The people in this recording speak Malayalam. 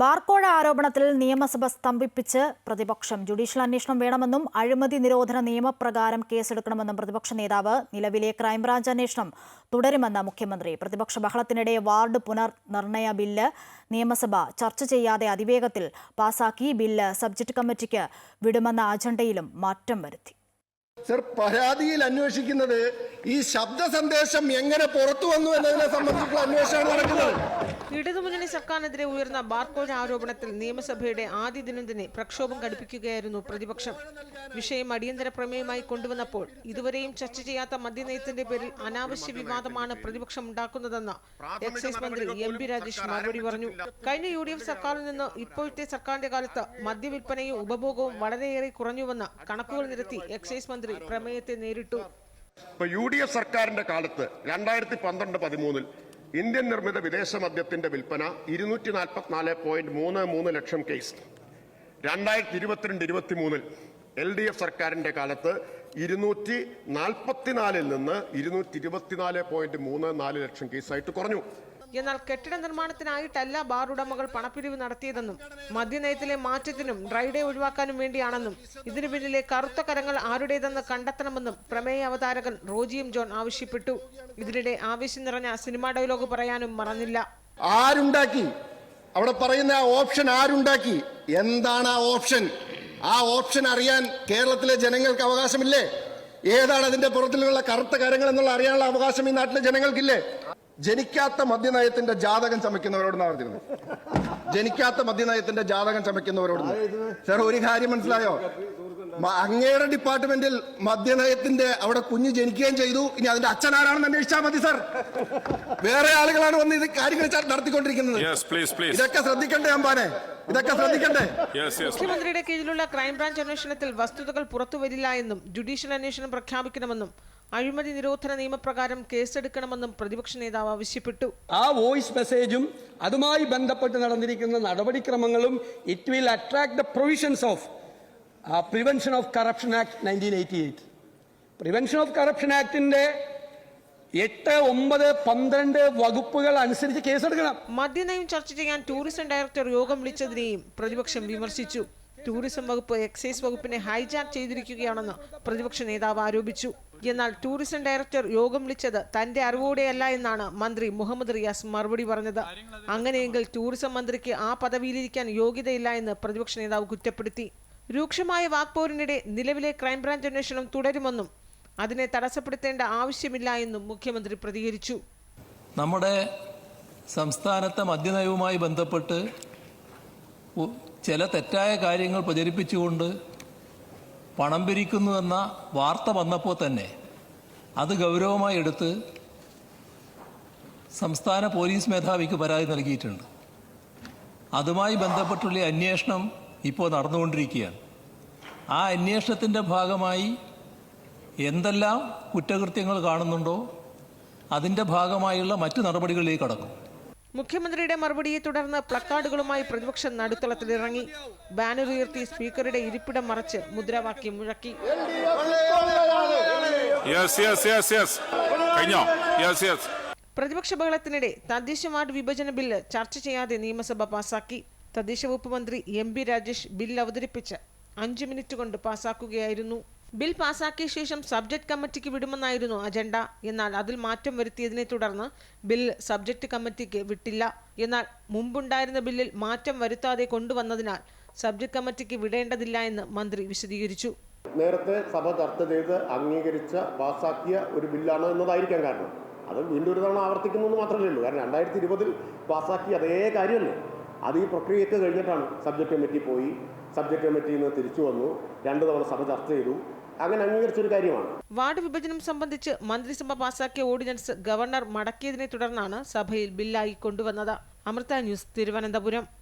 ബാർക്കോഴ ആരോപണത്തിൽ നിയമസഭ സ്തംഭിപ്പിച്ച് പ്രതിപക്ഷം ജുഡീഷ്യൽ അന്വേഷണം വേണമെന്നും അഴിമതി നിരോധന നിയമപ്രകാരം കേസെടുക്കണമെന്നും പ്രതിപക്ഷ നേതാവ് നിലവിലെ ക്രൈംബ്രാഞ്ച് അന്വേഷണം തുടരുമെന്ന് മുഖ്യമന്ത്രി. പ്രതിപക്ഷ ബഹളത്തിനിടെ വാർഡ് പുനർനിർണയ ബില്ല് നിയമസഭ ചർച്ച ചെയ്യാതെ അതിവേഗത്തിൽ പാസാക്കി ബില്ല് സബ്ജക്ട് കമ്മിറ്റിക്ക് വിടുമെന്ന അജണ്ടയിലും മാറ്റം വരുത്തി. സർ പരാതിയിൽ അന്വേഷിക്കുന്നത് ഈ ശബ്ദ സന്ദേശം എങ്ങനെ പുറത്തു വന്നു എന്നതിനെ സംബന്ധിച്ചുള്ള അന്വേഷണം നടക്കുന്നത്. ഇടതുമുന്നണി സർക്കാരിനെതിരെ ഉയർന്ന ബാർക്കോഴ ആരോപണത്തിൽ നിയമസഭയുടെ ആദ്യ ദിനം തന്നെ പ്രക്ഷോഭം ഘടിപ്പിക്കുകയായിരുന്നു പ്രതിപക്ഷം. വിഷയം അടിയന്തര പ്രമേയമായി കൊണ്ടുവന്നപ്പോൾ ഇതുവരെയും ചർച്ച ചെയ്യാത്ത മദ്യനയത്തിന്റെ പേരിൽ അനാവശ്യ വിവാദമാണ് പ്രതിപക്ഷം ഉണ്ടാക്കുന്നതെന്ന് എക്സൈസ് മന്ത്രി എം പി രാജേഷ് മറുപടി പറഞ്ഞു. കഴിഞ്ഞ യു ഡി എഫ് സർക്കാരിൽ നിന്ന് ഇപ്പോഴത്തെ സർക്കാരിന്റെ കാലത്ത് മദ്യവിൽപ്പനയും ഉപഭോഗവും വളരെയേറെ കുറഞ്ഞുവെന്ന് കണക്കുകൾ നിരത്തി എക്സൈസ് മന്ത്രി പ്രമേയത്തെ നേരിട്ടു. യു ഡി എഫ് സർക്കാരിന്റെ കാലത്ത് രണ്ടായിരത്തി പന്ത്രണ്ട് പതിമൂന്നിൽ ഇന്ത്യൻ നിർമ്മിത വിദേശ മദ്യത്തിന്റെ വിൽപ്പന ഇരുന്നൂറ്റി നാൽപ്പത്തിനാല് പോയിന്റ് മൂന്ന് മൂന്ന് ലക്ഷം കേസ് രണ്ടായിരത്തി ഇരുപത്തിരണ്ട് ഇരുപത്തി മൂന്നിൽ എൽ ഡി എഫ് സർക്കാരിന്റെ കാലത്ത് ഇരുന്നൂറ്റി നാൽപ്പത്തിനാലിൽ നിന്ന് ഇരുന്നൂറ്റി ഇരുപത്തിനാല് പോയിന്റ് മൂന്ന് നാല് ലക്ഷം കേസായിട്ട് കുറഞ്ഞു. എന്നാൽ കെട്ടിട നിർമ്മാണത്തിനായിട്ടല്ല ബാർ ഉടമകൾ പണപ്പിരിവ് നടത്തിയതെന്നും മദ്യനയത്തിലെ മാറ്റത്തിനും ഡ്രൈഡേ ഒഴിവാക്കാനും വേണ്ടിയാണെന്നും ഇതിനു പിന്നിലെ കറുത്ത കരങ്ങൾ ആരുടേതെന്ന് കണ്ടെത്തണമെന്നും പ്രമേയ അവതാരകൻ റോജിയും ജോൺ ആവശ്യപ്പെട്ടു. ഇതിനിടെ ആവശ്യം നിറഞ്ഞ സിനിമാ ഡയലോഗ് പറയാനും മറന്നില്ല. ആരുണ്ടാക്കി? അവിടെ പറയുന്ന ആ ഓപ്ഷൻ ആരുണ്ടാക്കി? എന്താണ് ആ ഓപ്ഷൻ? ആ ഓപ്ഷൻ അറിയാൻ കേരളത്തിലെ ജനങ്ങൾക്ക് അവകാശമില്ലേ? ഏതാണ് അതിന്റെ പുറത്തിലുള്ള കറുത്ത കാര്യങ്ങൾ എന്നുള്ള അറിയാനുള്ള അവകാശം ഈ നാട്ടിലെ ജനങ്ങൾക്കില്ലേ? ജനിക്കാത്ത മദ്യനയത്തിന്റെ ജാതകം ചമയ്ക്കുന്നവരോടാണ് പറഞ്ഞിരുന്നത് ജനിക്കാത്ത മദ്യനയത്തിന്റെ ജാതകം ചമയ്ക്കുന്നവരോട് സാർ ഒരു കാര്യം മനസ്സിലായോ? അങ്ങയുടെ ഡിപ്പാർട്ട്മെന്റിൽ മദ്യനയത്തിന്റെ അവിടെ കുഞ്ഞ് ജനിക്കുകയും ചെയ്തു. ഇനി അതിന്റെ അച്ഛൻ ആരാണെന്ന് അന്വേഷിച്ചാൽ മതി സർ. വേറെ ആളുകളാണ് വന്ന് ഇത് കാര്യങ്ങൾ നടത്തിക്കൊണ്ടിരിക്കുന്നത്. Yes, please, please. ഇതൊക്കെ ശ്രദ്ധിക്കണ്ടേ അമ്പാനെ? ഇതൊക്കെ ശ്രദ്ധിക്കണ്ടേ? Yes, yes. മുഖ്യമന്ത്രിയുടെ കീഴിലുള്ള ക്രൈംബ്രാഞ്ച് അന്വേഷണത്തിൽ വസ്തുതകൾ പുറത്തുവരില്ല എന്നും ജുഡീഷ്യൽ അന്വേഷണം പ്രഖ്യാപിക്കണമെന്നും അഴിമതി നിരോധന നിയമപ്രകാരം കേസെടുക്കണമെന്നും പ്രതിപക്ഷ നേതാവ് ആവശ്യപ്പെട്ടു. ആ വോയിസ് മെസ്സേജും അതുമായി ബന്ധപ്പെട്ട് നടന്നിരിക്കുന്ന നടപടിക്രമങ്ങളും it will attract the provisions of prevention of corruption act nineteen eighty eight prevention of corruption ആക്ടിന്റെ എട്ട് ഒമ്പത് പന്ത്രണ്ട് വകുപ്പുകൾ അനുസരിച്ച് കേസെടുക്കണം. മദ്യനയം ചർച്ച ചെയ്യാൻ ടൂറിസം ഡയറക്ടർ യോഗം വിളിച്ചതിനെയും പ്രതിപക്ഷം വിമർശിച്ചു. ടൂറിസം വകുപ്പ് എക്സൈസ് വകുപ്പിനെ ഹൈജാക്ക് ചെയ്തിരിക്കുകയാണെന്ന് പ്രതിപക്ഷ നേതാവ് ആരോപിച്ചു. എന്നാൽ ടൂറിസം ഡയറക്ടർ യോഗം വിളിച്ചത് തന്റെ അറിവോടെയല്ല എന്നാണ് മന്ത്രി മുഹമ്മദ് റിയാസ് മറുപടി പറഞ്ഞത്. അങ്ങനെയെങ്കിൽ ടൂറിസം മന്ത്രിക്ക് ആ പദവിയിലിരിക്കാൻ യോഗ്യതയില്ല എന്ന് പ്രതിപക്ഷ നേതാവ് കുറ്റപ്പെടുത്തി. രൂക്ഷമായ വാക്പോരിനിടെ നിലവിലെ ക്രൈംബ്രാഞ്ച് അന്വേഷണം തുടരുമെന്നും അതിനെ തടസ്സപ്പെടുത്തേണ്ട ആവശ്യമില്ല എന്നും മുഖ്യമന്ത്രി പ്രതികരിച്ചു. നമ്മുടെ സംസ്ഥാനത്തെ മദ്യനയവുമായി ബന്ധപ്പെട്ട് ചില തെറ്റായ കാര്യങ്ങൾ പ്രചരിപ്പിച്ചുകൊണ്ട് പണം പിരിക്കുന്നു എന്ന വാർത്ത വന്നപ്പോൾ തന്നെ അത് ഗൗരവമായി എടുത്ത് സംസ്ഥാന പോലീസ് മേധാവിക്ക് പരാതി നൽകിയിട്ടുണ്ട്. അതുമായി ബന്ധപ്പെട്ടുള്ള അന്വേഷണം ഇപ്പോൾ നടന്നുകൊണ്ടിരിക്കുകയാണ്. ആ അന്വേഷണത്തിന്റെ ഭാഗമായി എന്തെല്ലാം കുറ്റകൃത്യങ്ങൾ കാണുന്നുണ്ടോ അതിന്റെ ഭാഗമായുള്ള മറ്റു നടപടികളിലേക്ക് കടക്കും. മുഖ്യമന്ത്രിയുടെ മറുപടിയെ തുടർന്ന് പ്ലക്കാർഡുകളുമായി പ്രതിപക്ഷം നടുത്തളത്തിലിറങ്ങി. ബാനർ ഉയർത്തി സ്പീക്കറുടെ ഇരിപ്പിടം മറച്ച് മുദ്രാവാക്യം മുഴക്കി. പ്രതിപക്ഷ ബഹളത്തിനിടെ തദ്ദേശ വാർഡ് വിഭജന ബില്ല് ചർച്ച ചെയ്യാതെ നിയമസഭ പാസാക്കി. തദ്ദേശ വകുപ്പ് മന്ത്രി എം ബി രാജേഷ് ബില്ല് അവതരിപ്പിച്ച് അഞ്ചു മിനിറ്റ് കൊണ്ട് പാസാക്കുകയായിരുന്നു. ബിൽ പാസാക്കിയ ശേഷം സബ്ജക്ട് കമ്മിറ്റിക്ക് വിടുമെന്നായിരുന്നു അജണ്ട. എന്നാൽ അതിൽ മാറ്റം വരുത്തിയതിനെ തുടർന്ന് ബിൽ സബ്ജക്ട് കമ്മിറ്റിക്ക് വിട്ടില്ല. എന്നാൽ മുമ്പുണ്ടായിരുന്ന ബില്ലിൽ മാറ്റം വരുത്താതെ കൊണ്ടുവന്നതിനാൽ സബ്ജക്ട് കമ്മിറ്റിക്ക് വിടേണ്ടതില്ല എന്ന് മന്ത്രി വിശദീകരിച്ചു. നേരത്തെ സഭ ചർച്ച ചെയ്ത് അംഗീകരിച്ച പാസാക്കിയ ഒരു ബില്ലാണ് എന്നതായിരിക്കാം കാരണം. അത് വീണ്ടും ഒരു തവണ ആവർത്തിക്കുന്നു എന്ന് മാത്രമേ ഉള്ളൂ. കാരണം രണ്ടായിരത്തി ഇരുപതിൽ പാസാക്കിയ അതേ കാര്യമല്ലേ? അത് ഈ പ്രക്രിയയൊക്കെ കഴിഞ്ഞിട്ടാണ് സബ്ജക്ട് കമ്മിറ്റി പോയി. സബ്ജക്ട് കമ്മിറ്റിയിൽ നിന്ന് തിരിച്ചു വന്നു. രണ്ട് തവണ സഭ ചർച്ച ചെയ്തു. അങ്ങനെ അംഗീകരിച്ചൊരു കാര്യമാണ്. വാർഡ് വിഭജനം സംബന്ധിച്ച് മന്ത്രിസഭ പാസാക്കിയ ഓർഡിനൻസ് ഗവർണർ മടക്കിയതിനെ തുടർന്നാണ് സഭയിൽ ബില്ലായി കൊണ്ടുവന്നത്. അമൃത ന്യൂസ് തിരുവനന്തപുരം.